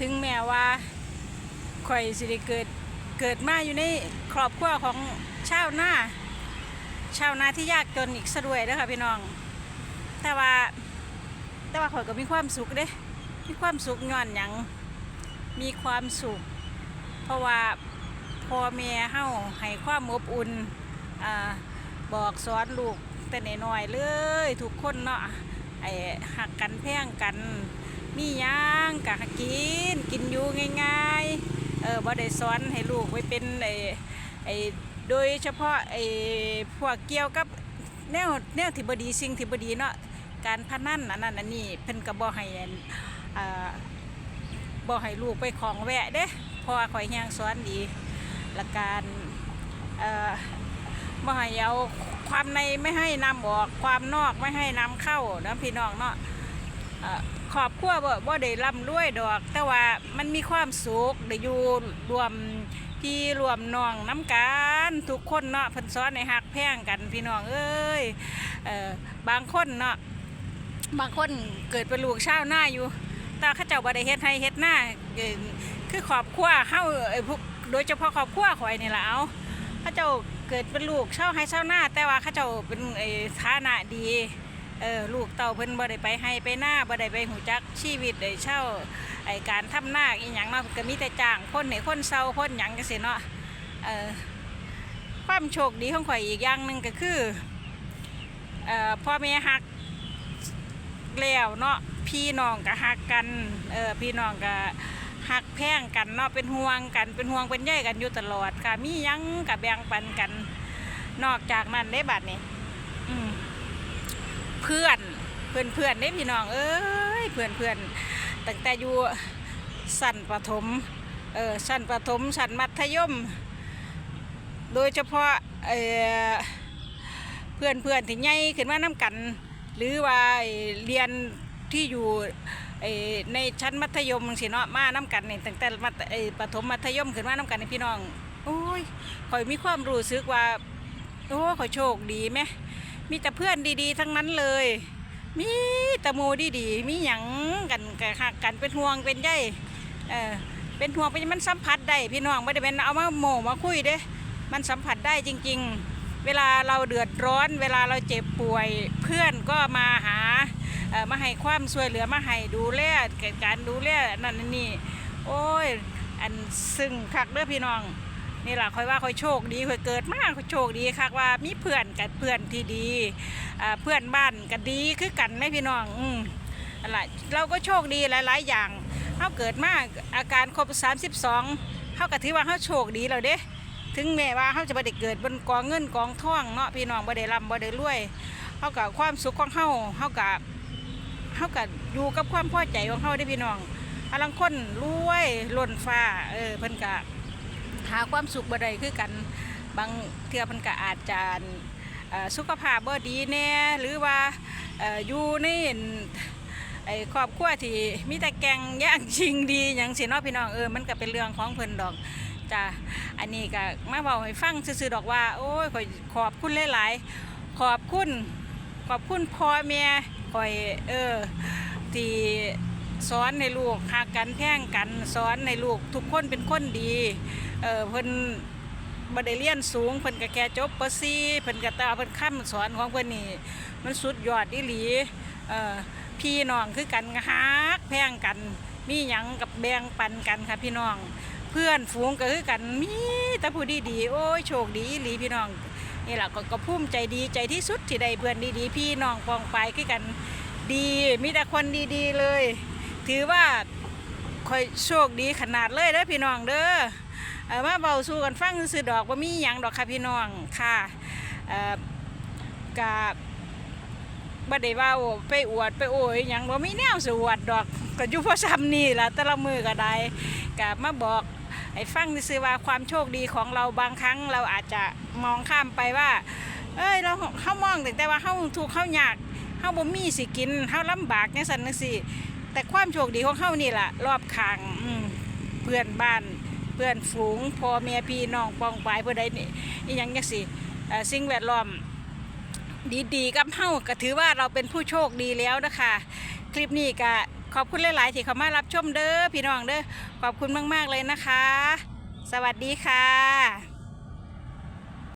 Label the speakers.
Speaker 1: ถึงแม้ว่าข่อยสิได้เกิดเกิดมาอยู่ในครอบครัวของชาวนาชาวนาที่ยากจนอีกซะด้วยเด้อค่ะพี่น้อง แต่ว่าแต่ว่าข่อยก็มีความสุขเด้มีความสุขย้อนหยังมีความสุข เพราะว่าพ่อแม่เฮาให้ความอบอุ่นอบอกสอนลูกแต่น้อยๆเลย ทุกคนเนาะไอ้หักกันแพ่งกัน มีหยังกะกิน กินอยู่ง่ายๆ เออบ่ได้สอนให้ลูกไว้เป็นไอ้ไอ้โดยเฉพาะไอ้พวกเกี่ยวกับแนวแนวที่บ่ดีสิ่งที่บ่ดีเนาะการพนันอันนั้นอันนี้เพิ่นก็บ่ให้อ่าบ่ให้ลูกไปของแวะเด้เพราะว่าข่อยแฮงสอนดีและการเอ่อบ่ให้เอาความในไม่ให้นำออกความนอกไม่ให้นำเข้านะพี่น้องเนาะ เอ่อครอบครัวบ่บ่ได้ร่ำรวยดอก แต่ว่ามันมีความสุขได้อยู่รวมพี่รวมน้องน้ำกันทุกคนเนาะเพิ่นสอนให้ฮักแพงกันพี่น้องเอ้ยเออบางคนเนาะบางคนเกิดเป็นลูกชาวนาอยู่ต่เข้าเจ้าบ่ได้เฮ็ดให้เฮ็ดหน้าคือครอบครัวเฮาโดยเฉพาะครอบครัวข่อยนี่ล่ะเอาข้าเจ้าเกิดเป็นลูกชาวไร่ชาวนาแต่ว่าข้าเจ้าเป็นไอ้ฐานะดี เออลูกเต่าเพิ่นบ่ได้ไปให้ไปหน้าบ่ได้ไปหูจักชีวิตได้เช่าไอการทำหน้าอีหยังเนาะก็มีแต่จ้างคนให้คนเศร้าคนหยังจังซี่เนาะเออความโชคดีของข่อยอีกอย่างหนึงก็คือเอ่อพ่อแม่ฮักแล้วเนาะพี่น้องก็ฮักกันเออพี่น้องก็ฮักแพงกันเนาะเป็นห่วงกันเป็นห่วงเป็นใยกันอยู่ตลอดค่ะมีหยังก็แบ่งปันกัน นอกจากนั้นได้บัดนี้ เพื่อนเพื่อนเพื่อนได้พี่น้องเอ้ยเพื่อนเพื่อนตั้งแต่อยู่สั้นประถมเออสั้นประถมสั้นมัธยม โดยเฉพาะเออเพื่อนเพื่อนที่ใหญ่ขึ้นมาน้กัน หรือว่าเรียนที่อยู่ไอ้ในชั้นมัธยมสิเนาะมาน้กันนี่ตั้งแต่มัธไอ้ประถมมัธยมขึ้นมาน้กันนี่พี่น้องโอ้ยคอยมีความรู้สึกว่าโอ้ขอยโชคดีไหม มีแต่เพื่อนดีๆ ทั้งนั้นเลย มีแต่หมูดีๆมีหยังกันกันหักกันเป็นห่วงเป็นใยเออเป็นห่วงเป็นมันสัมผัสได้พี่น้องไม่ได้เป็นเอามาโมมาคุยเด้ มันสัมผัสได้จริง ๆ เวลาเราเดือดร้อน เวลาเราเจ็บป่วย เพื่อนก็มาหาเออมาให้ความช่วยเหลือมาให้ดูแลการดูแลนั่นนี่โอ้ยอันซึ่งคักเด้อพี่น้อง นี่แหละค่อยว่าค่อยโชคดีค่อยเกิดมาค่อยโชคดีคักว่ามีเพื่อนกับเพื่อนที่ดีเพื่อนบ้านก็ดีคือกันไหมพี่น้องอืมอะไรเราก็โชคดีหลาย ๆ อย่างเขาเกิดมาอาการครบ 32เขาก็ถือว่าเขาโชคดีแล้วเด้ ถึงแม้ว่าเขาจะไม่ได้เกิดบนกองเงินกองท่องเนาะพี่น้องบ่ได้ร่ำบ่ได้รวยเขากับความสุขของเขาเขากับเขากับอยู่กับความพอใจของเขาได้พี่น้องอลังคนรวยล้นฟ้าเออเพิ่นกะ หาความสุขบ่ได้คือกันบางเทื่อมันก็อาจจะสุขภาพบ่ดีแน่หรือว่าออยู่ในไอ้ครอบครัวที่มีแต่แกงย่างชิงดีอย่างสิเนาะพี่น้องเออมันก็เป็นเรื่องของเพิ่นดอกจ้ะอันนี้ก็มาเว้าให้ฟังซื่อๆดอกว่า โอ้ยขอยขอบคุณหลายๆขอบคุณขอบคุณพ่อแม่ข่อยเออที่ สอนในลูกหักกันแพงกันสอนในลูกทุกคนเป็นคนดีเออเพิ่นบ่ได้เรียนสูงเพิ่นก็แค่จบป .4 เพิ่นก็ตาเพิ่นคำสอนของเพิ่นนี่มันสุดยอดอีหลีเออพี่น้องคือกันฮักแพงกัน มีหยังกับแบ่งปันกันค่ะพี่น้อง เพื่อนฝูงก็คือกันมีแต่ผู้ดีๆโอ้ยโชคดีอีหลีพี่น้องนี่แหละก็ก็ภูมิใจดีใจที่สุดที่ได้เพื่อนดีๆพี่น้องปองไปคือกันดีมีแต่คนดีๆเลย ถือว่าค่อยโชคดีขนาดเลยเด้อพี่น้องเด้อเออมาเบาสู่กันฟังซื้อดอกว่ามีหยังดอกค่ะพี่น้องค่ะเอ่อกะบ่ได้ว่าไปอวดไปโอ้ยหยังบ่มีแนวสวดดอกก็อยู่เพราะซ้ำนี่ล่ะแต่ละมือก็ได้กะมาบอกให้ฟังซื่อว่าความโชคดีของเราบางครั้งเราอาจจะมองข้ามไปว่า เอ้ยเราเฮามองแต่แต่ว่าเฮาถูกข์เฮายากเฮาบ่มีสิกินเฮาลำบากจังซั่นจังซี่ แต่ความโชคดีของเฮานี่แหละรอบข้างเพื่อนบ้านเพื่อนฝูงพ่อแม่พี่น้องปองปายเพื่อใดนี่ยังจังสิสิ่งแวดล้อมดีๆกับเฮาก็ถือว่าเราเป็นผู้โชคดีแล้วนะคะ คลิปนี้ก็ขอบคุณหลาย ๆ ที่เข้ามารับชมเด้อพี่น้องเด้อขอบคุณมาก ๆ เลยนะคะ สวัสดีค่ะ